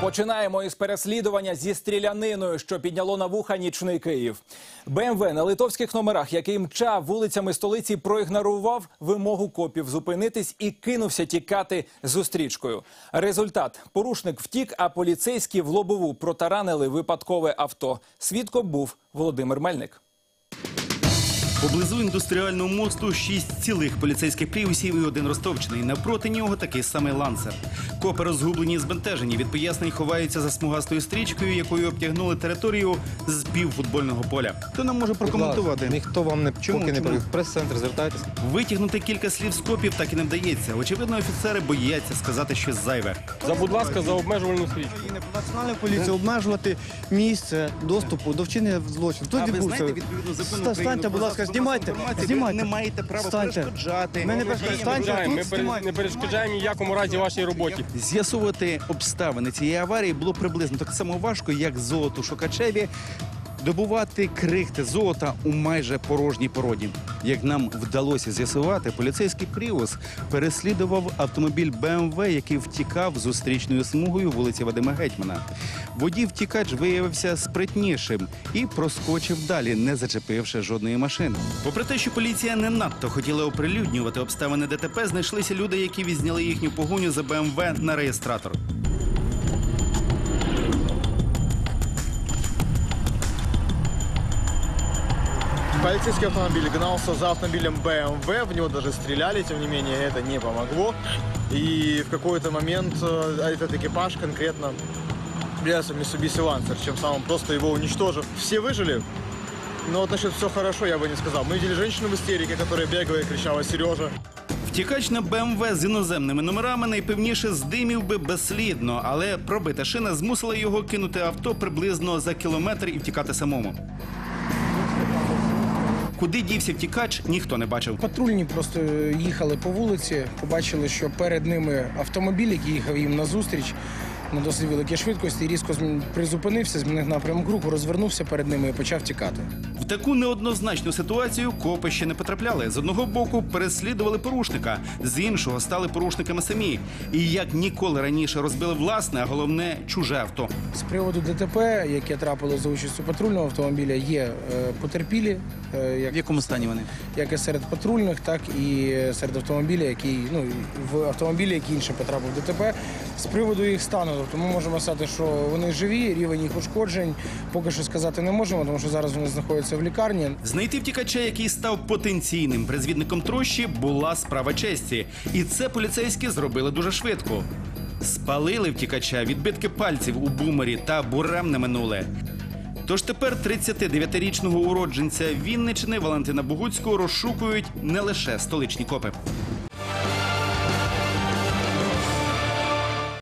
Починаємо із переслідування зі стріляниною, що підняло на вуха нічний Київ. БМВ на литовських номерах, який мчав вулицями столиці, проігнорував вимогу копів зупинитись і кинувся тікати зустрічкою. Результат: порушник втік, а поліцейські в лобову протаранили випадкове авто. Свідком був Володимир Мельник. Поблизу індустріального мосту шість цілих поліцейських пріусів і один ростовчений. Навпроти нього такий самий лансер. Копи розгублені і збентежені. Від пояснень ховаються за смугастою стрічкою, якою обтягнули територію з півфутбольного поля. Хто нам може прокоментувати? Ніхто вам не Чому? поки не Чому? провів. В прес-центр звертайтеся. Витягнути кілька слів з копів так і не вдається. Очевидно, офіцери бояться сказати щось зайве. За, будь ласка, за обмежувальну стрічку. Національна поліція обмежувати місце доступу до вчинення злочину. Хто відбувся? відповідно Ста- Станьте, будь ласка, знімайте, знімайте. не маєте права перешкоджати. Ми не перешкоджаємо. Ми пере- не перешкоджаємо ніякому разі вашій роботі. З'ясувати обставини цієї аварії було приблизно так само важко, як золоту шукачеві. Добувати крихти золота у майже порожній породі. Як нам вдалося з'ясувати, поліцейський Пріус переслідував автомобіль БМВ, який втікав зустрічною смугою вулиці Вадима Гетьмана. Водій втікач виявився спритнішим і проскочив далі, не зачепивши жодної машини. Попри те, що поліція не надто хотіла оприлюднювати обставини ДТП, знайшлися люди, які відзняли їхню погоню за БМВ на реєстратор. Полицейский автомобиль гнался за автомобилем BMW, в него даже стреляли, тем не менее это не помогло. И в какой-то момент э, этот экипаж конкретно является Mitsubishi Lancer, чем самым просто его уничтожив. Все выжили, но вот насчет все хорошо я бы не сказал. Мы видели женщину в истерике, которая бегала и кричала «Сережа!». Втікач на БМВ з іноземними номерами найпевніше здимів би безслідно, але пробита шина змусила його кинути авто приблизно за кілометр і втікати самому. Куди дівся втікач, ніхто не бачив. Патрульні просто їхали по вулиці, побачили, що перед ними автомобіль, який їхав їм назустріч на досить великій швидкості, різко призупинився, змінив напрямок руху, розвернувся перед ними і почав тікати. В таку неоднозначну ситуацію копи ще не потрапляли. З одного боку переслідували порушника, з іншого стали порушниками самі. І як ніколи раніше розбили власне, а головне чуже авто. З приводу ДТП, яке трапило за участю патрульного автомобіля, є е, потерпілі, е, як В якому стані вони? як і серед патрульних, так і серед автомобіля, який ну в автомобілі, який інше потрапив в ДТП. З приводу їх стану, тобто ми можемо сказати, що вони живі, рівень їх ушкоджень поки що сказати не можемо, тому що зараз вони знаходяться в лікарні. Знайти втікача, який став потенційним призвідником трощі, була справа честі. І це поліцейські зробили дуже швидко. Спалили втікача відбитки пальців у бумері та буремне минуле. Тож тепер 39-річного уродженця Вінничини Валентина Богуцького розшукують не лише столичні копи.